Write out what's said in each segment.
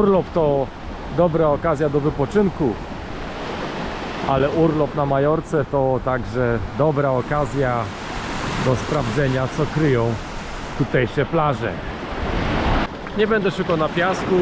Urlop to dobra okazja do wypoczynku, ale urlop na Majorce to także dobra okazja do sprawdzenia, co kryją tutejsze plaże. Nie będę szukał na piasku,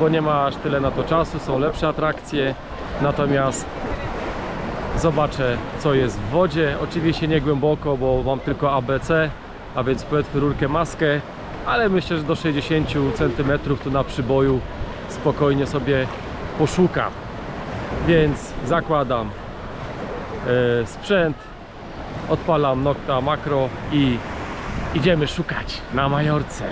bo nie ma aż tyle na to czasu, są lepsze atrakcje. Natomiast zobaczę, co jest w wodzie. Oczywiście nie głęboko, bo mam tylko ABC, a więc płetwy, rurkę, maskę, ale myślę, że do 60 cm tu na przyboju spokojnie sobie poszukam. Więc zakładam e, sprzęt, odpalam Nocta Makro i idziemy szukać na Majorce.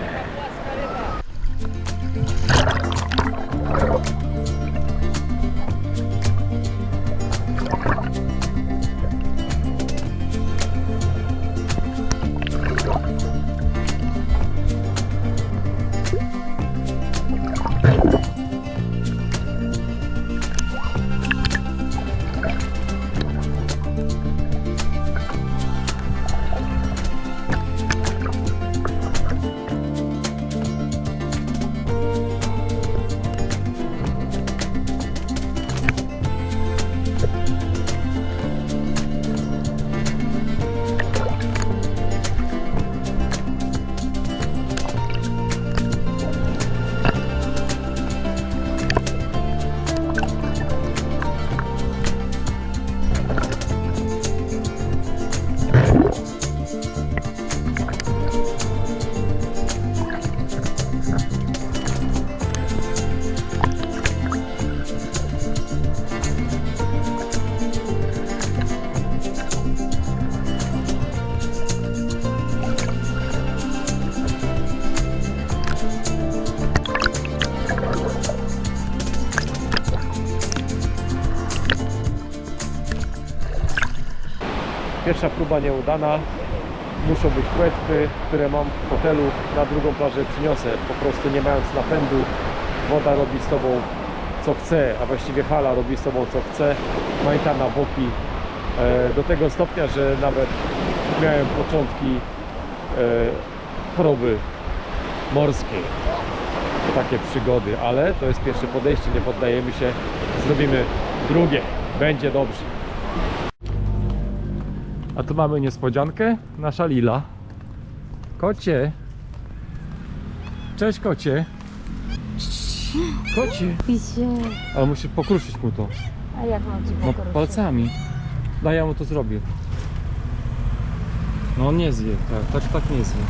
Próba nieudana. Muszą być płetwy, które mam w hotelu. Na drugą plażę przyniosę. Po prostu nie mając napędu, woda robi z tobą co chce, a właściwie fala robi z tobą co chce. Majta na boki. E, do tego stopnia, że nawet miałem początki e, choroby morskiej. Takie przygody, ale to jest pierwsze podejście, nie poddajemy się. Zrobimy drugie. Będzie dobrze. A tu mamy niespodziankę. Nasza Lila. Kocie. Cześć kocie. Kocie. Ale musisz pokruszyć mu to. A jak mam ci No pokruszyć? palcami. Daj ja mu to zrobię. No on nie zje. Tak, tak, tak nie zje.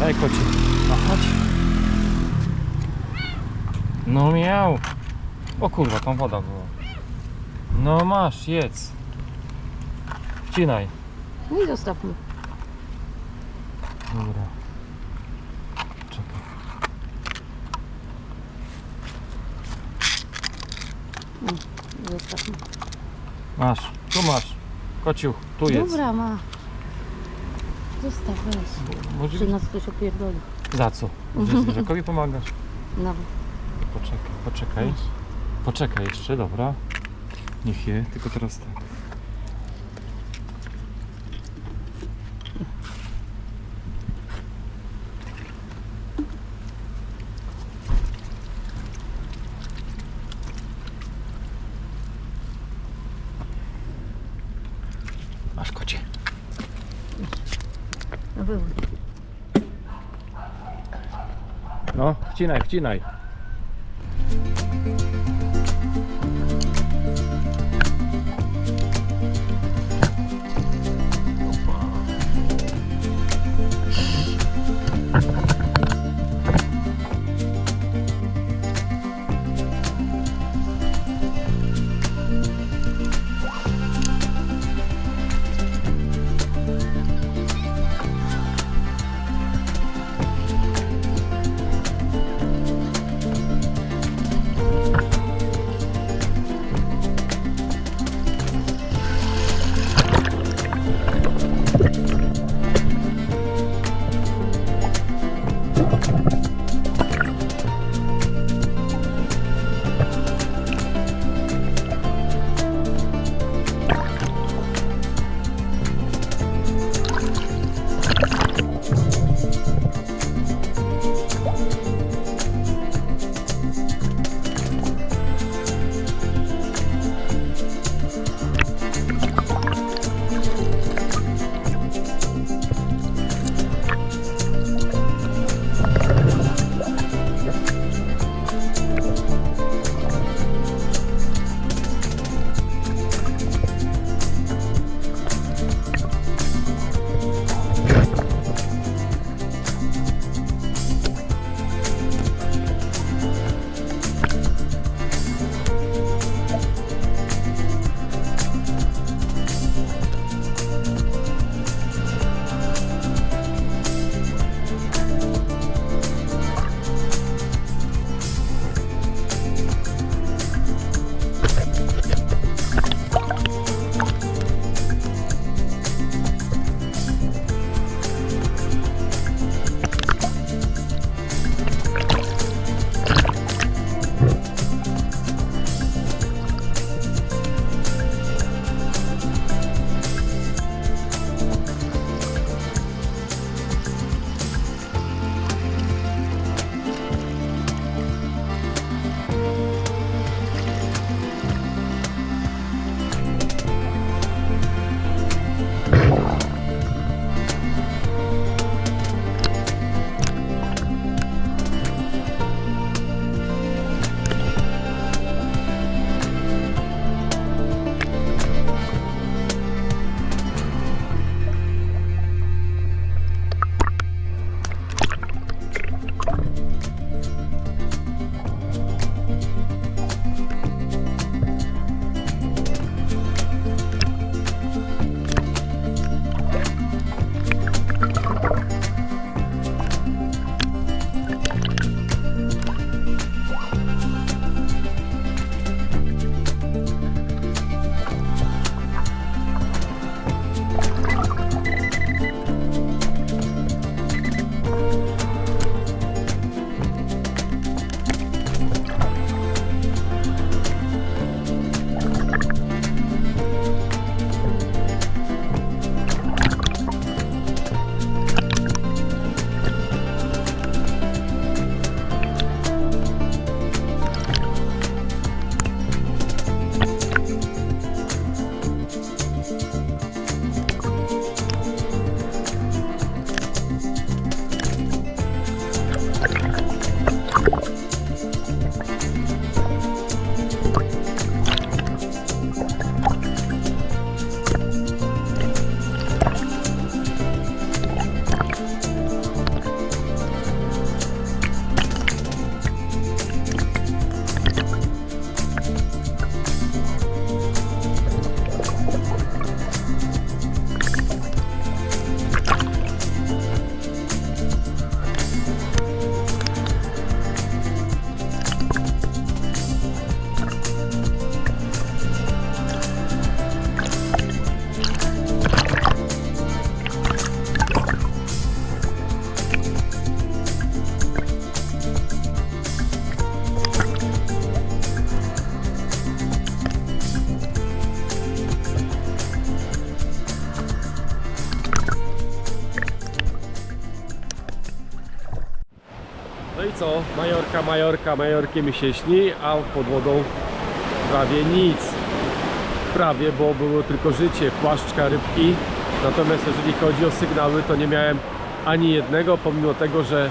Daj kocie. A chodź. No miał. O kurwa, tam woda była. No masz, jedz. Wcinaj. No i zostaw mu. Dobra. Czekaj. Zostaw mu. Masz. Tu masz. Kociuch, tu jest. Dobra, ma. Zostaw, weź. Może... Czy nas ktoś opierdoli? Za co? Że zwierzakowi pomagasz? No, Poczekaj, poczekaj. Poczekaj jeszcze, dobra. Niech je, tylko teraz tak. Masz kocie. No był. No, wcinaj, wcinaj. Majorka, Majorkie mi się śni, a pod wodą prawie nic. Prawie, bo było tylko życie, płaszczka, rybki. Natomiast jeżeli chodzi o sygnały, to nie miałem ani jednego, pomimo tego, że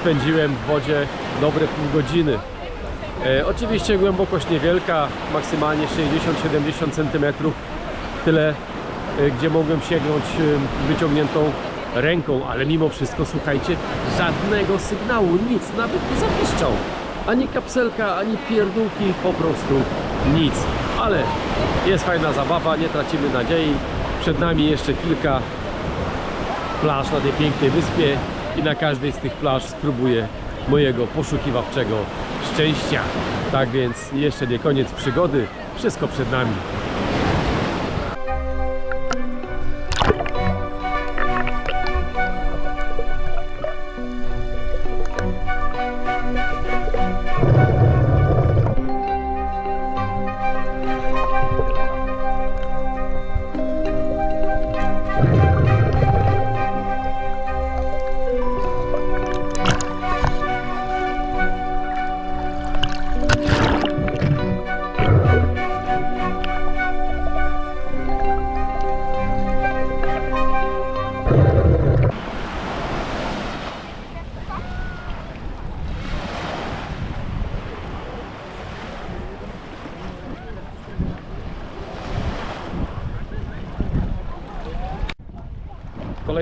spędziłem w wodzie dobre pół godziny. E, oczywiście głębokość niewielka, maksymalnie 60-70 cm. Tyle, e, gdzie mogłem sięgnąć e, wyciągniętą ręką, ale mimo wszystko, słuchajcie, żadnego sygnału, nic, nawet nie zapiszczał. Ani kapselka, ani pierdółki, po prostu nic. Ale jest fajna zabawa, nie tracimy nadziei. Przed nami jeszcze kilka plaż na tej pięknej wyspie i na każdej z tych plaż spróbuję mojego poszukiwawczego szczęścia. Tak więc jeszcze nie koniec przygody, wszystko przed nami.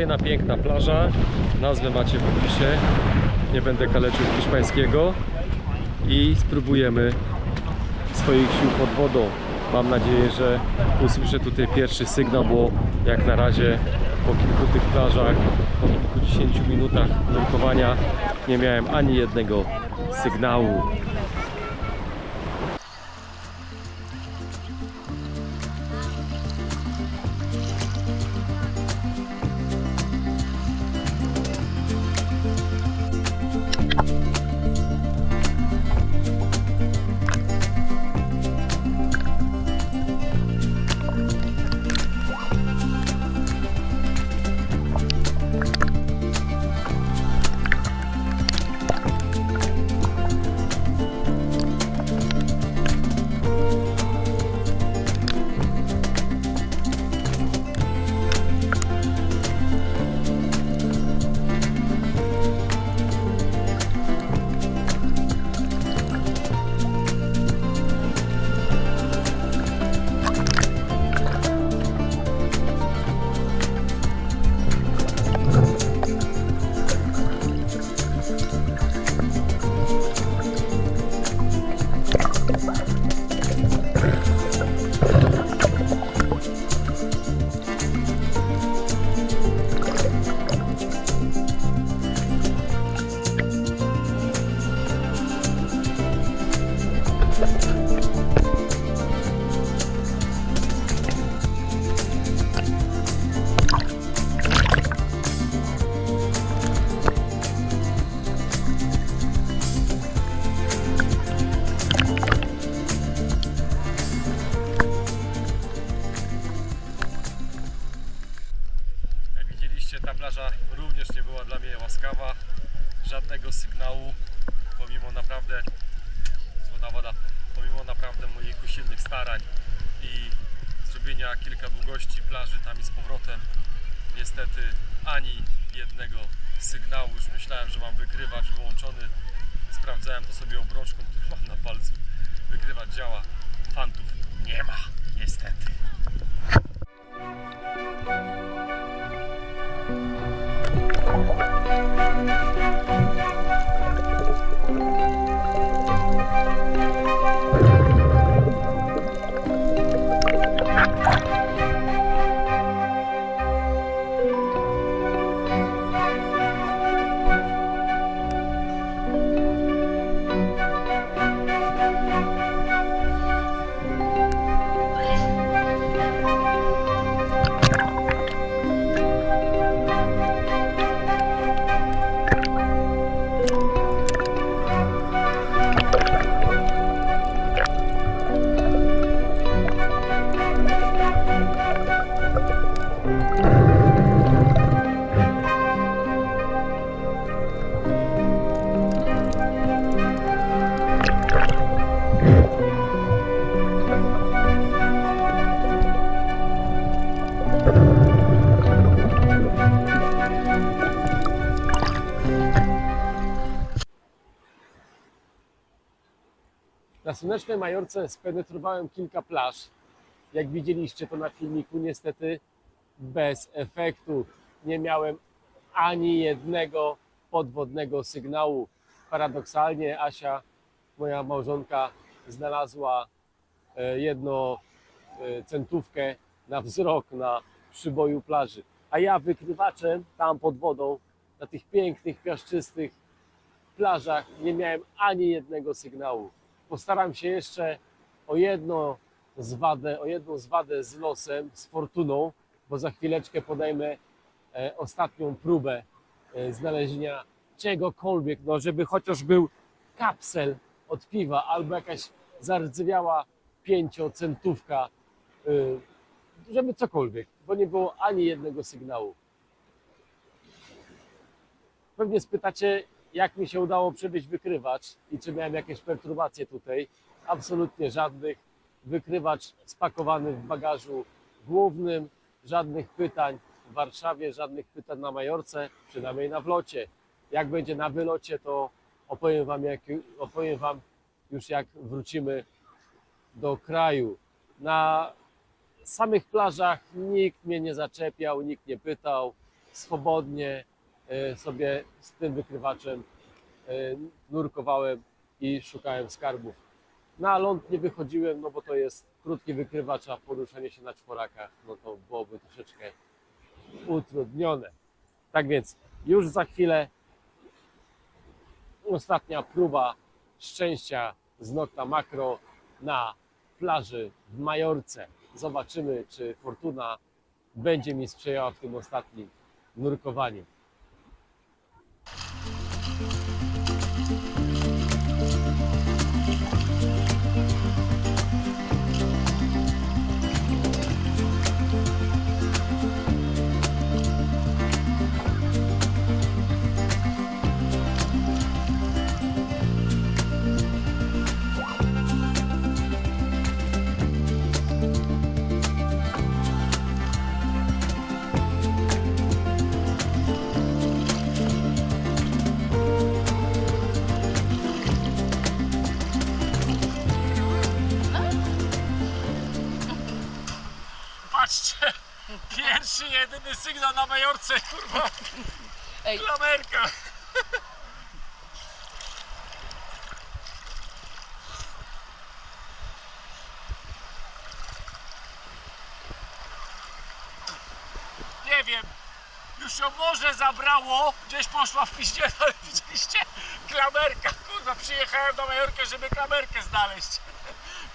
Kolejna piękna plaża. Nazwę macie w opisie. Nie będę kaleczył hiszpańskiego. I spróbujemy swoich sił pod wodą. Mam nadzieję, że usłyszę tutaj pierwszy sygnał, bo jak na razie po kilku tych plażach, po kilkudziesięciu minutach nurkowania nie miałem ani jednego sygnału. ani jednego sygnału. Już myślałem, że mam wykrywacz wyłączony. Sprawdzałem to sobie obrączką, którą mam na palcu. Wykrywać działa. Fantów nie ma, niestety. Na słonecznej Majorce spenetrowałem kilka plaż. Jak widzieliście to na filmiku, niestety bez efektu. Nie miałem ani jednego podwodnego sygnału. Paradoksalnie Asia, moja małżonka, znalazła e, jedną e, centówkę na wzrok na przyboju plaży. A ja wykrywaczem tam pod wodą na tych pięknych, piaszczystych plażach nie miałem ani jednego sygnału. Postaram się jeszcze o jedno zwadę, o jedną zwadę z losem, z fortuną, bo za chwileczkę podejmę e, ostatnią próbę e, znalezienia czegokolwiek, no żeby chociaż był kapsel od piwa albo jakaś zardzewiała pięciocentówka, y, żeby cokolwiek, bo nie było ani jednego sygnału. Pewnie spytacie, jak mi się udało przewieźć wykrywacz i czy miałem jakieś perturbacje tutaj. Absolutnie żadnych. Wykrywacz spakowany w bagażu głównym, żadnych pytań w Warszawie, żadnych pytań na Majorce, przynajmniej na wlocie. Jak będzie na wylocie, to opowiem Wam, jak, opowiem wam już jak wrócimy do kraju. Na samych plażach nikt mnie nie zaczepiał, nikt nie pytał. Swobodnie sobie z tym wykrywaczem e, nurkowałem i szukałem skarbów. Na ląd nie wychodziłem, no bo to jest krótki wykrywacz, a poruszanie się na czworakach, no to byłoby troszeczkę utrudnione. Tak więc już za chwilę ostatnia próba szczęścia z Nocta Makro na plaży w Majorce. Zobaczymy, czy fortuna będzie mi sprzyjała w tym ostatnim nurkowaniu. Patrzcie, pierwszy, jedyny sygnał na Majorce, kurwa, Ej. klamerka. Nie wiem, już ją morze zabrało, gdzieś poszła w piździe, ale widzieliście, klamerka, kurwa, przyjechałem na Majorkę, żeby klamerkę znaleźć.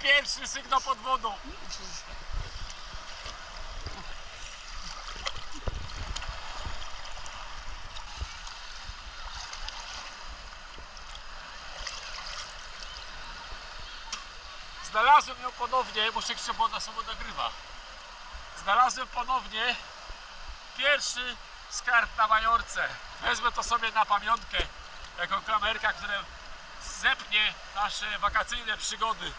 Pierwszy sygnał pod wodą. Znalazłem ją ponownie, muszę jeszcze, bo ona sobie nagrywa. Znalazłem ponownie pierwszy skarb na Majorce. Wezmę to sobie na pamiątkę, jako klamerka, która zepnie nasze wakacyjne przygody.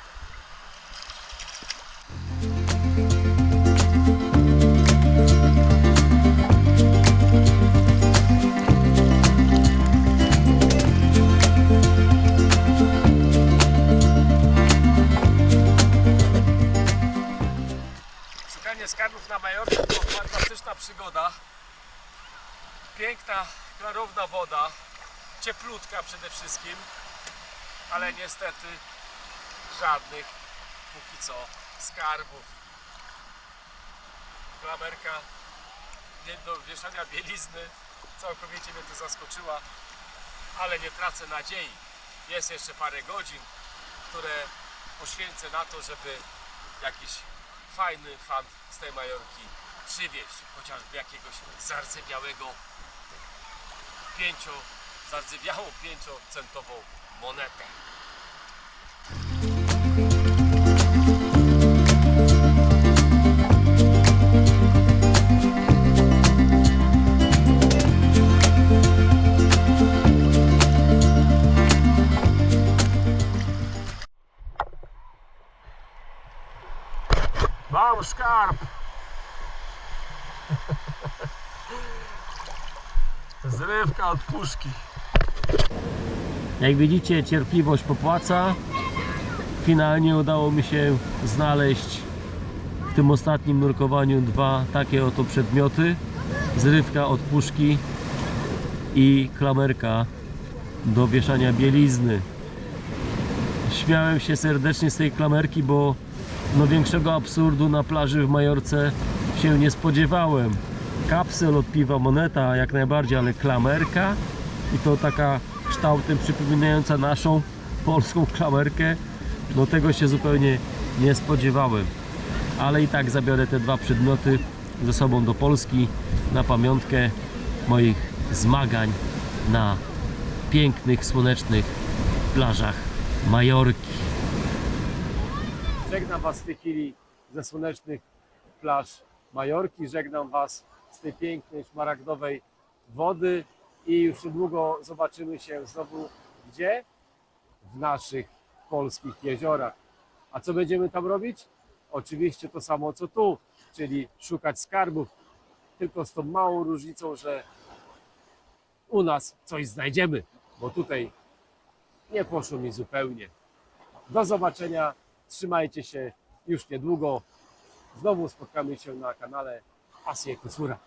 Skarbów na Majorce to fantastyczna przygoda. Piękna, klarowna woda, cieplutka przede wszystkim, ale niestety żadnych póki co skarbów. Klamerka do wieszania bielizny całkowicie mnie to zaskoczyła, ale nie tracę nadziei. Jest jeszcze parę godzin, które poświęcę na to, żeby jakiś fajny fan z tej Majorki przywieźć, chociażby jakiegoś zardzewiałego pięcio, zardzewiałą pięciocentową monetę. Zrywka od puszki. Jak widzicie, cierpliwość popłaca. finalnie udało mi się znaleźć w tym ostatnim nurkowaniu dwa takie oto przedmioty. Zrywka od puszki i klamerka do wieszania bielizny. Śmiałem się serdecznie z tej klamerki, bo no większego absurdu na plaży w Majorce się nie spodziewałem. Kapsel od piwa moneta jak najbardziej, ale klamerka i to taka kształtem przypominająca naszą polską klamerkę. No tego się zupełnie nie spodziewałem. Ale i tak zabiorę te dwa przedmioty ze sobą do Polski na pamiątkę moich zmagań na pięknych, słonecznych plażach Majorki. Żegnam Was w tej chwili ze słonecznych plaż Majorki. Żegnam Was pięknej, szmaragdowej wody i już niedługo zobaczymy się znowu gdzie? W naszych polskich jeziorach. A co będziemy tam robić? Oczywiście to samo co tu, czyli szukać skarbów, tylko z tą małą różnicą, że u nas coś znajdziemy, bo tutaj nie poszło mi zupełnie. Do zobaczenia, trzymajcie się już niedługo. Znowu spotkamy się na kanale Pasje Kocura.